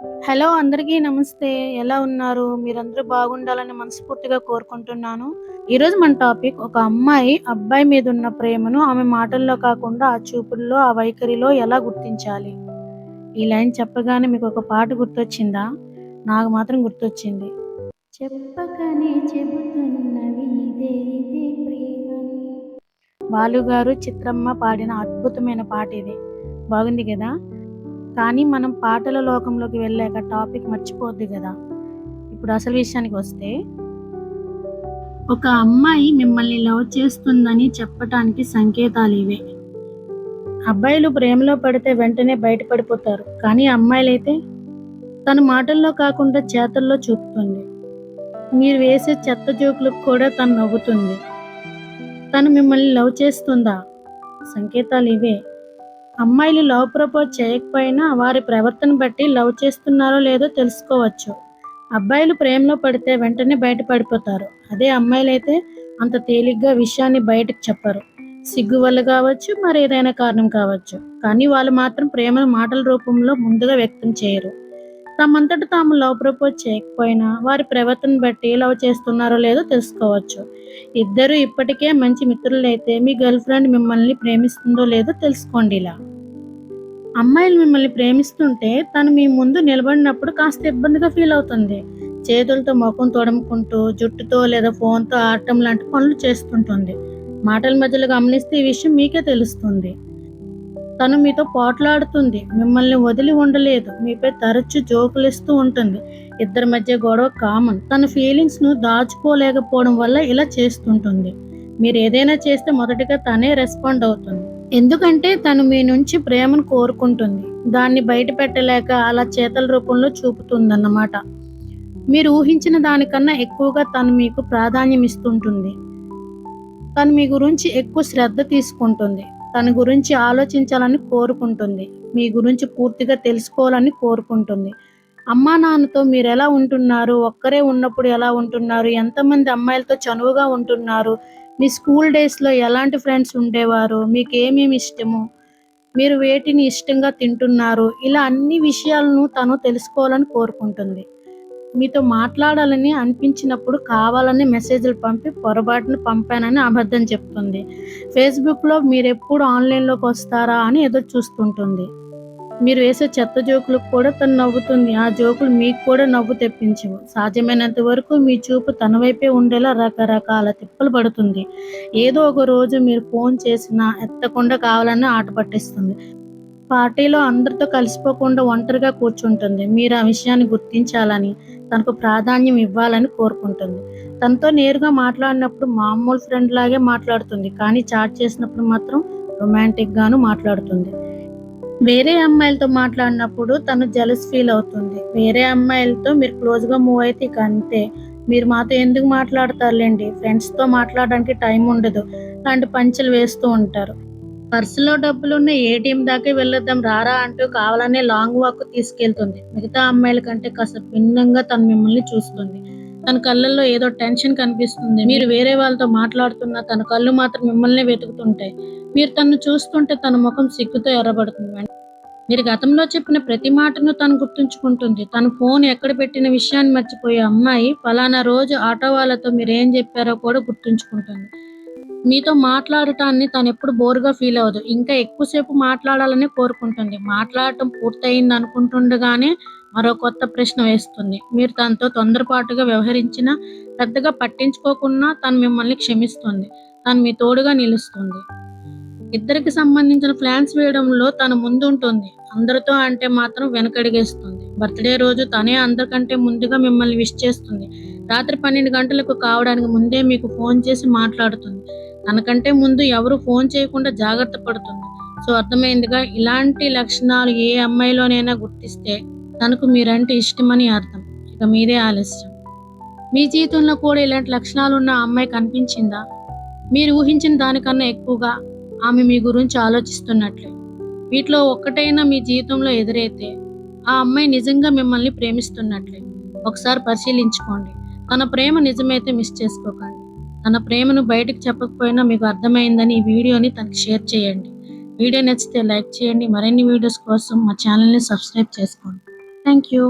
Hello అందరికీ నమస్తే. ఎలా ఉన్నారు? మీరందరూ బాగుండాలని మనస్ఫూర్తిగా కోరుకుంటున్నాను. ఈరోజు మన టాపిక్ ఒక అమ్మాయి అబ్బాయి మీద ఉన్న ప్రేమను ఆమె మాటల్లో కాకుండా ఆ చూపుల్లో ఆ వైఖరిలో ఎలా గుర్తించాలి? ఈ లైన్ చెప్పగానే మీకు ఒక పాట గుర్తొచ్చిందా? నాకు మాత్రం గుర్తొచ్చింది. చెప్పకనే చెబుతున్నవి ఇదే ఇదే ప్రేమని. బాలు గారు చిత్రమ్మ పాడిన అద్భుతమైన పాట ఇది. బాగుంది కదా? కానీ మనం పాటల లోకంలోకి వెళ్ళాక టాపిక్ మర్చిపోద్ది కదా. ఇప్పుడు అసలు విషయానికి వస్తే ఒక అమ్మాయి మిమ్మల్ని లవ్ చేస్తుందని చెప్పటానికి సంకేతాలు ఇవే. అబ్బాయిలు ప్రేమలో పడితే వెంటనే బయటపడిపోతారు. కానీ అమ్మాయిలైతే తన మాటల్లో కాకుండా చేతల్లో చూపుతుంది. మీరు వేసే చెత్త జోకులకు కూడా తను నవ్వుతుంది. తను మిమ్మల్ని లవ్ చేస్తుందా? సంకేతాలు ఇవే. అమ్మాయిలు లవ్ ప్రపోజ్ చేయకపోయినా వారి ప్రవర్తన బట్టి లవ్ చేస్తున్నారో లేదో తెలుసుకోవచ్చు. అబ్బాయిలు ప్రేమలో పడితే వెంటనే బయటపడిపోతారు. అదే అమ్మాయిలైతే అంత తేలిగ్గా విషయాన్ని బయటకు చెప్పరు. సిగ్గు వల్ల కావచ్చు మరి ఏదైనా కారణం కావచ్చు. కానీ వాళ్ళు మాత్రం ప్రేమను మాటల రూపంలో ముందుగా వ్యక్తం చేయరు. తమంతట తాము లవ్ ప్రపోజ్ చేయకపోయినా వారి ప్రవర్తన బట్టి లవ్ చేస్తున్నారో లేదో తెలుసుకోవచ్చు. ఇద్దరు ఇప్పటికే మంచి మిత్రులైతే మీ గర్ల్ ఫ్రెండ్ మిమ్మల్ని ప్రేమిస్తుందో లేదో తెలుసుకోండి ఇలా. అమ్మాయిలు మిమ్మల్ని ప్రేమిస్తుంటే తను మీ ముందు నిలబడినప్పుడు కాస్త ఇబ్బందిగా ఫీల్ అవుతుంది. చేతులతో ముఖం తోడముకుంటూ జుట్టుతో లేదా ఫోన్తో ఆడటం లాంటి పనులు చేస్తుంటుంది. మాటల మధ్యలో గమనిస్తే ఈ విషయం మీకే తెలుస్తుంది. తను మీతో పోట్లాడుతుంది. మిమ్మల్ని వదిలి ఉండలేదు. మీపై తరచు జోకులిస్తూ ఉంటుంది. ఇద్దరి మధ్య గొడవ కామన్. తన ఫీలింగ్స్ను దాచుకోలేకపోవడం వల్ల ఇలా చేస్తుంటుంది. మీరు ఏదైనా చేస్తే మొదటిగా తనే రెస్పాండ్ అవుతుంది. ఎందుకంటే తను మీ నుంచి ప్రేమను కోరుకుంటుంది. దాన్ని బయట పెట్టలేక అలా చేతల రూపంలో చూపుతుందన్నమాట. మీరు ఊహించిన దానికన్నా ఎక్కువగా తను మీకు ప్రాధాన్యం ఇస్తుంటుంది. తను మీ గురించి ఎక్కువ శ్రద్ధ తీసుకుంటుంది. తన గురించి ఆలోచించాలని కోరుకుంటుంది. మీ గురించి పూర్తిగా తెలుసుకోవాలని కోరుకుంటుంది. అమ్మా నాన్నతో మీరు ఎలా ఉంటున్నారు? ఒక్కరే ఉన్నప్పుడు ఎలా ఉంటున్నారు? ఎంతమంది అమ్మాయిలతో చనువుగా ఉంటున్నారు? మీ స్కూల్ డేస్లో ఎలాంటి ఫ్రెండ్స్ ఉండేవారు? మీకు ఏమేమి ఇష్టము? మీరు వేటిని ఇష్టంగా తింటున్నారు? ఇలా అన్ని విషయాలను తను తెలుసుకోవాలని కోరుకుంటుంది. మీతో మాట్లాడాలని అనిపించినప్పుడు కావాలని మెసేజ్లు పంపి పొరపాటున పంపానని అబద్ధం చెప్తుంది. ఫేస్బుక్లో మీరు ఎప్పుడు ఆన్లైన్లోకి వస్తారా అని ఎదురు చూస్తుంటుంది. మీరు వేసే చెత్త జోకులకు కూడా తను నవ్వుతుంది. ఆ జోకులు మీకు కూడా నవ్వు తెప్పించవు. సాధ్యమైనంత వరకు మీ చూపు తన వైపే ఉండేలా రకరకాల తిప్పలు పడుతుంది. ఏదో ఒక రోజు మీరు ఫోన్ చేసినా ఎత్తకుండా కావాలని ఆట పట్టిస్తుంది. పార్టీలో అందరితో కలిసిపోకుండా ఒంటరిగా కూర్చుంటుంది. మీరు ఆ విషయాన్ని గుర్తించాలని తనకు ప్రాధాన్యం ఇవ్వాలని కోరుకుంటుంది. తనతో నేరుగా మాట్లాడినప్పుడు మామూలు ఫ్రెండ్ లాగే మాట్లాడుతుంది. కానీ చాట్ చేసినప్పుడు మాత్రం రొమాంటిక్గాను మాట్లాడుతుంది. వేరే అమ్మాయిలతో మాట్లాడినప్పుడు తను జలస్ ఫీల్ అవుతుంది. వేరే అమ్మాయిలతో మీరు క్లోజ్గా మూవ్ అయితే ఇక అంతే మీరు మాతో ఎందుకు మాట్లాడతారులేండి? ఫ్రెండ్స్తో మాట్లాడడానికి టైం ఉండదు. లాంటి పంచులు వేస్తూ ఉంటారు. పర్సులో డబ్బులున్న ఏటీఎం దాకా వెళ్ళొద్దాం రారా అంటూ కావాలనే లాంగ్ వాక్ తీసుకెళ్తుంది. మిగతా అమ్మాయిల కంటే కాస్త భిన్నంగా తను మిమ్మల్ని చూస్తుంది. తన కళ్ళల్లో ఏదో టెన్షన్ కనిపిస్తుంది. మీరు వేరే వాళ్ళతో మాట్లాడుతున్నా తన కళ్ళు మాత్రం మిమ్మల్ని వెతుకుతుంటాయి. మీరు తను చూస్తుంటే తన ముఖం సిగ్గుతో ఎర్రబడుతుంది. మీరు గతంలో చెప్పిన ప్రతి మాటను తను గుర్తుంచుకుంటుంది. తన ఫోన్ ఎక్కడ పెట్టిన విషయాన్ని మర్చిపోయే అమ్మాయి ఫలానా రోజు ఆటో వాళ్ళతో మీరు ఏం చెప్పారో కూడా గుర్తుంచుకుంటుంది. మీతో మాట్లాడటాన్ని తను ఎప్పుడు బోరుగా ఫీల్ అవ్వదు. ఇంకా ఎక్కువసేపు మాట్లాడాలని కోరుకుంటుంది. మాట్లాడటం పూర్తయింది అనుకుంటుండగానే మరో కొత్త ప్రశ్న వేస్తుంది. మీరు తనతో తొందరపాటుగా వ్యవహరించినా పెద్దగా పట్టించుకోకుండా తను మిమ్మల్ని క్షమిస్తుంది. తను మీ తోడుగా నిలుస్తుంది. ఇద్దరికి సంబంధించిన ప్లాన్స్ వేయడంలో తను ముందుంటుంది. అందరితో అంటే మాత్రం వెనకడిగేస్తుంది. బర్త్డే రోజు తనే అందరికంటే ముందుగా మిమ్మల్ని విష్ చేస్తుంది. రాత్రి పన్నెండు గంటలకు కావడానికి ముందే మీకు ఫోన్ చేసి మాట్లాడుతుంది. తనకంటే ముందు ఎవరు ఫోన్ చేయకుండా జాగ్రత్త పడుతుంది. సో అర్థమైందిగా? ఇలాంటి లక్షణాలు ఏ అమ్మాయిలోనైనా గుర్తిస్తే తనకు మీరంటే ఇష్టమని అర్థం. ఇక మీరే ఆలస్యం. మీ జీవితంలో కూడా ఇలాంటి లక్షణాలు ఉన్న అమ్మాయి కనిపించిందా? మీరు ఊహించిన దానికన్నా ఎక్కువగా ఆమె మీ గురించి ఆలోచిస్తున్నట్లే. వీటిలో ఒక్కటైనా మీ జీవితంలో ఎదురైతే ఆ అమ్మాయి నిజంగా మిమ్మల్ని ప్రేమిస్తున్నట్లే. ఒకసారి పరిశీలించుకోండి. తన ప్రేమ నిజమైతే మిస్ చేసుకోకండి. తన ప్రేమను బయటకు చెప్పకపోయినా మీకు అర్థమైందని ఈ వీడియోని తనకు షేర్ చేయండి. వీడియో నచ్చితే లైక్ చేయండి. మరిన్ని వీడియోస్ కోసం మా ఛానల్ని సబ్స్క్రైబ్ చేసుకోండి. Thank you.